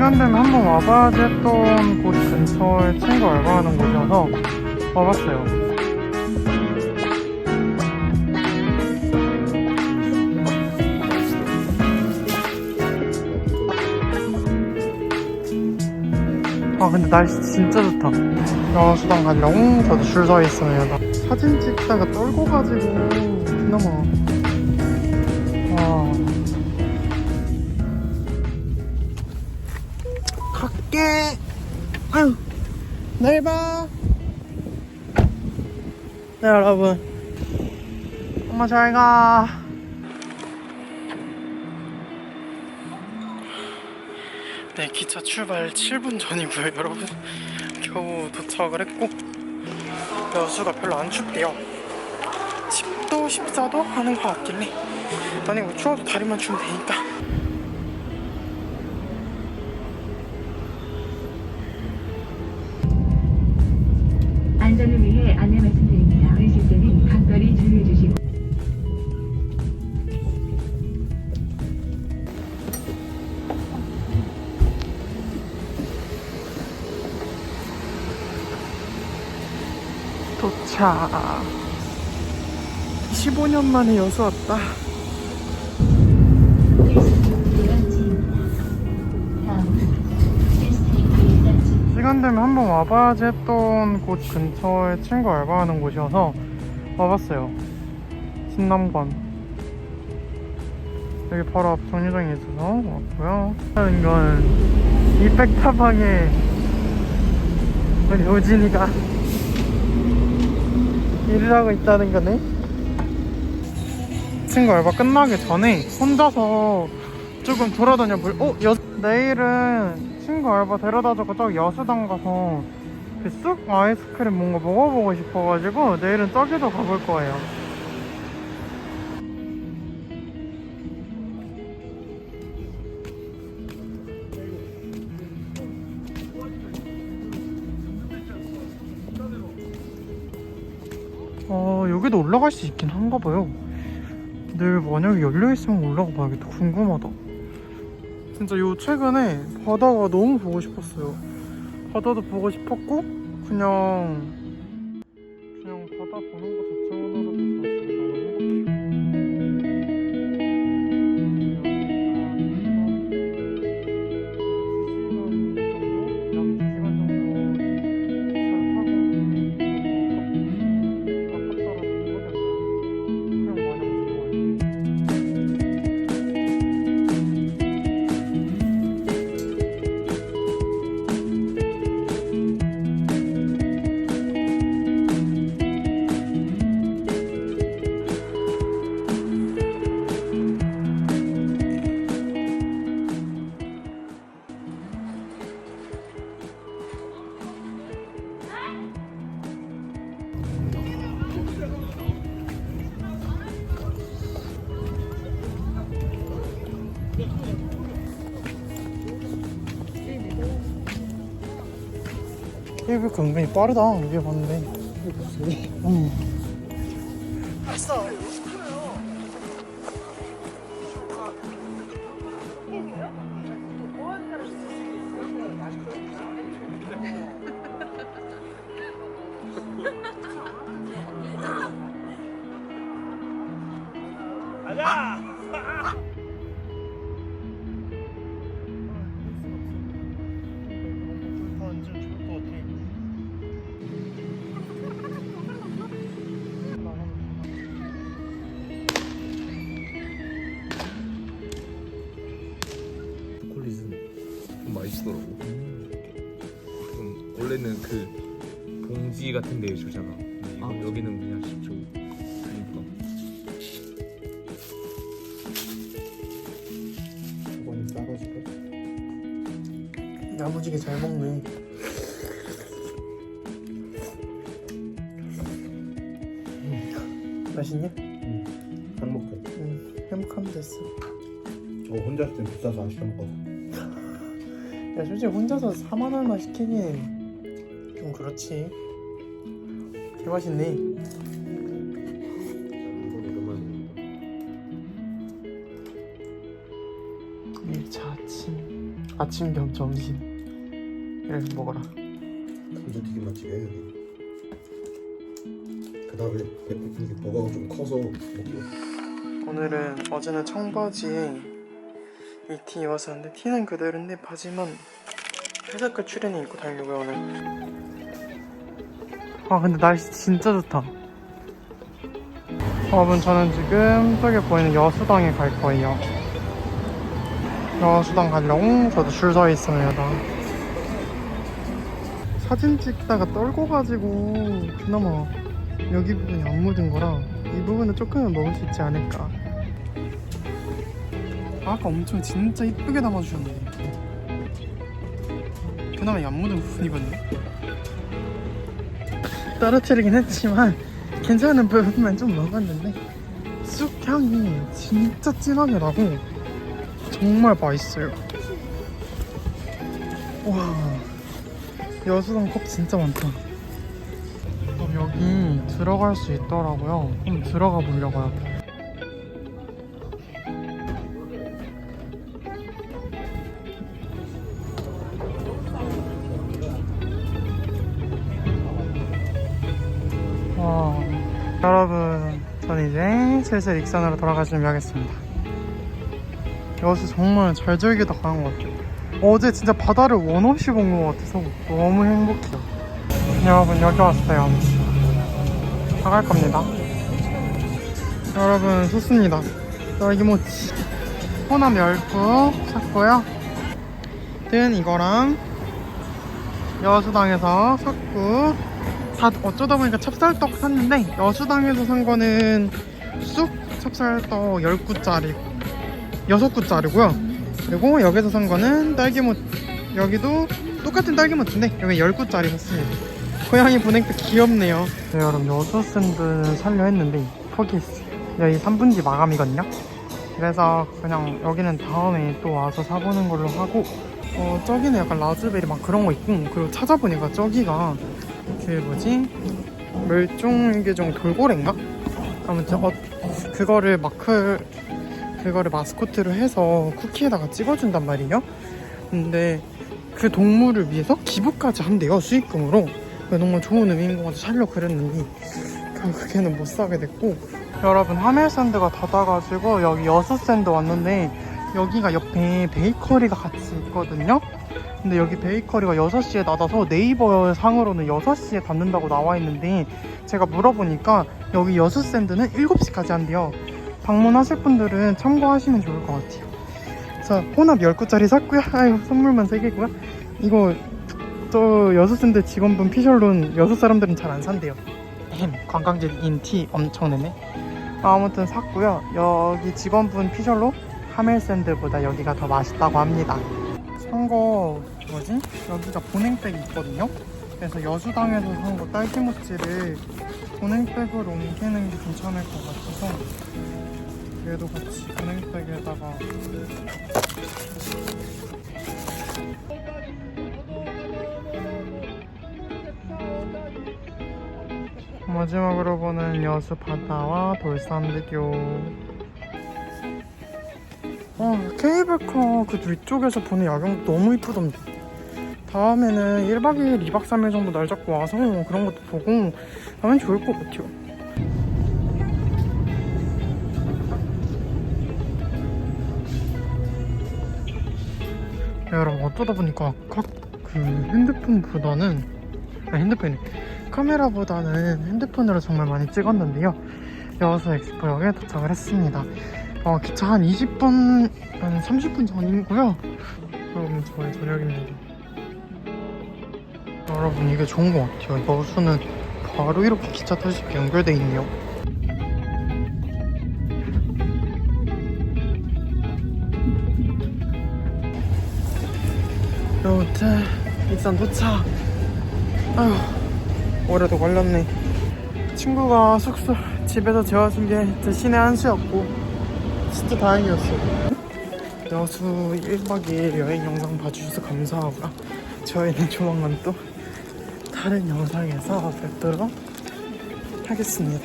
시간 되면 한번 와봐야지 했던 곳 근처에 친구 알바하는 곳이어서 와봤어요. 아 근데 날씨 진짜 좋다. 영화수당 가려고 저도 줄 서 있습니다. 사진 찍다가 떨고 가지고 그나마 와 봐. 네 여러분. 엄마 잘 가. 네, 기차 출발 7분 전이고요, 여러분. 겨우 도착을 했고 여수가 별로 안 춥대요. 10도, 14도 하는 것 같길래 아니 뭐 추워도 다리만 추면 되니까 안전을 위해 안내 말씀드립니다. 의실 때는 각별히 주의해 주시고 도착. 15년 만에 여수 왔다. 시간 되면 한번 와봐야지 했던 곳 근처에 친구 알바하는 곳이어서 와봤어요. 신남관. 여기 바로 앞 정류장에 있어서 왔고요. 이건 이 백타방에 우리 우진이가 일을 하고 있다는 거네. 친구 알바 끝나기 전에 혼자서 조금 돌아다녀 볼. 어, 여 내일은 친구 알바 데려다주고 저기 여수당 가서 그 쑥 아이스크림 뭔가 먹어보고 싶어가지고 내일은 저기도 가볼 거예요. 어, 여기도 올라갈 수 있긴 한가 봐요. 내일 만약에 열려있으면 올라가 봐야겠다. 궁금하다. 진짜 요 최근에 바다가 너무 보고 싶었어요. 바다도 보고 싶었고, 그냥, 이블카 은근히 빠르다 위에 봤는데 응. 좀 맛있더라고. 좀 원래는 그 봉지 같은 데에 주잖아. 근데 이거 여기는 그냥 10초. 그러니까 저번에 싸가지고 야무지게 잘 먹네. 음, 맛있냐? 행복해 응, 행복하면 됐어. 저 혼자 있을 땐 비싸서 안 시켜 먹거든 야, 솔직히 혼자서 4만 원만 시키긴 좀 그렇지. 개 맛있네. 일차 아침. 아침 겸 점심 이래서 먹어라 감자튀김 맛집이야 여기 그 다음에 이게 버거가 좀 커서 먹고 오늘은 어제는 청바지에 이 티 입었었는데 티는 그대로인데 바지만 회색깔 추리닝 입고 다니려고요 오늘 아 근데 날씨 진짜 좋다. 여러분 저는 지금 저기 보이는 여수당에 갈 거예요. 여수당 가려고 저도 줄 서 있습니다. 사진 찍다가 떨궈가지고 그나마 여기 부분이 안 묻은 거라 이 부분은 조금은 먹을 수 있지 않을까 아까 엄청 진짜 이쁘게 담아주셨는데 그나마 안 묻은 부분이거든요 떨어뜨리긴 했지만 괜찮은 부분만 좀 먹었는데 쑥 향이 진짜 진하게 나고 정말 맛있어요. 와 여수당 컵 진짜 많다. 그럼 여기 들어갈 수 있더라고요. 한번 들어가 보려고요 여러분, 전 이제 슬슬 익산으로 돌아가 준비하겠습니다. 여수 정말 잘 즐기다 가는 것 같아요. 어제 진짜 바다를 원 없이 본 것 같아서 너무 행복해요. 여러분, 여기 왔어요. 다갈 겁니다. 여러분, 좋습니다. 딸기모치. 호남 열국 샀고요. 든 이거랑 여수당에서 샀고 다 어쩌다 보니까 찹쌀떡 샀는데 여수당에서 산 거는 쑥 찹쌀떡 10구짜리 6구짜리고요. 그리고 여기서 산 거는 딸기모 여기도 똑같은 딸기모치인데 여기 10구짜리 샀습니다. 고양이 보냉도 귀엽네요. 네 여러분 여수 샌드 살려 했는데 포기했어요 여기 3분지 마감이거든요. 그래서 그냥 여기는 다음에 또 와서 사보는 걸로 하고 어 저기는 약간 라즈베리 막 그런 거 있고 그리고 찾아보니까 저기가 그 뭐지 멸종위기종 돌고래인가? 아무튼 어, 그거를 마크 그거를 마스코트로 해서 쿠키에다가 찍어준단 말이에요. 근데 그 동물을 위해서 기부까지 한대요 수익금으로. 그게 정말 좋은 의미인 것 같아서 살려 그랬는데 결국에는 못 사게 됐고 여러분 하멜샌드가 닫아가지고 여기 여수샌드 왔는데 여기가 옆에 베이커리가 같이 있거든요. 근데 여기 베이커리가 6시에 닫아서 네이버 상으로는 6시에 닫는다고 나와 있는데 제가 물어보니까 여기 여수샌드는 7시까지 한대요. 방문하실 분들은 참고하시면 좋을 것 같아요. 자 혼합 10구짜리 샀고요. 아유 선물만 3개고요. 이거 저 여수샌드 직원분 피셜론 여수 사람들은 잘 안 산대요. 햄 관광지인 티 엄청 내네. 아무튼 샀고요. 여기 직원분 피셜로 하멜샌드보다 여기가 더 맛있다고 합니다 산 거 뭐지? 여기가 보냉백이 있거든요. 그래서 여수당에서 산 거 딸기모찌를 보냉백으로 옮기는 게 괜찮을 것 같아서 얘도 같이 보냉백에다가 마지막으로 보는 여수 바다와 돌산대교 어, 케이블카 그 뒤쪽에서 보는 야경 너무 이쁘던데. 다음에는 1박 2일, 2박 3일 정도 날 잡고 와서 그런 것도 보고 하면 좋을 것 같아요. 야, 여러분 어쩌다 보니까 각그 핸드폰보다는 아 핸드폰 카메라보다는 핸드폰으로 정말 많이 찍었는데요. 여수 엑스포역에 도착을 했습니다. 어, 기차 한 20분, 한 30분 전이고요. 여러분, 저의 저녁입니다. 여러분, 이게 좋은 것 같아요. 여수는 바로 이렇게 기차 있게 연결돼 있네요. 여튼, 익산 도착. 아휴, 오래도 걸렸네. 친구가 숙소, 집에서 재워준 게 진짜 신의 한 수였고, 진짜 다행이었어요. 여수 1박 2일 여행 영상 봐주셔서 감사하고요. 저희는 조만간 또 다른 영상에서 뵙도록 하겠습니다.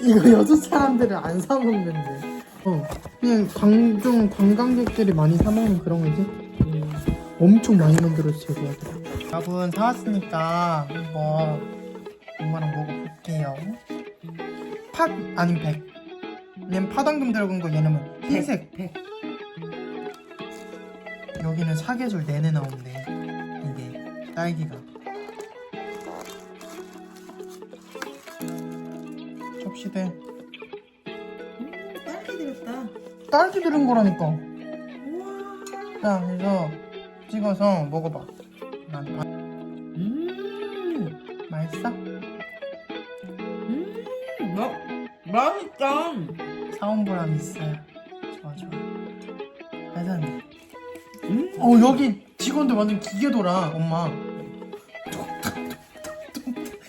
이거 여수 사람들은 안 사먹는데. 어, 그냥 광종 관광객들이 많이 사먹는 그런 거지. 엄청 많이 만들어서 제거하더라고요 여러분 사왔으니까 이거 엄마랑 먹어볼게요 팥 아니면 백 얘는 파당금 들어간 거 얘는 흰색 백. 여기는 사계절 내내 나온대 이게 딸기가 접시대 음, 딸기 들었다. 딸기 들은 거라니까 우와. 자 그래서 찍어서 먹어봐 난 반- 음. 맛있어? 음. 마, 맛있다. 사온 보람 있어요. 좋아 좋아. 괜찮네. 음. 어 여기 직원들 완전 기계 돌아 엄마.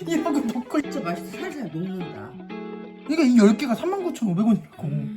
이러고 먹고 있 진짜 맛있어. 살살 녹는다. 이게 이 10개가 39,500원이라고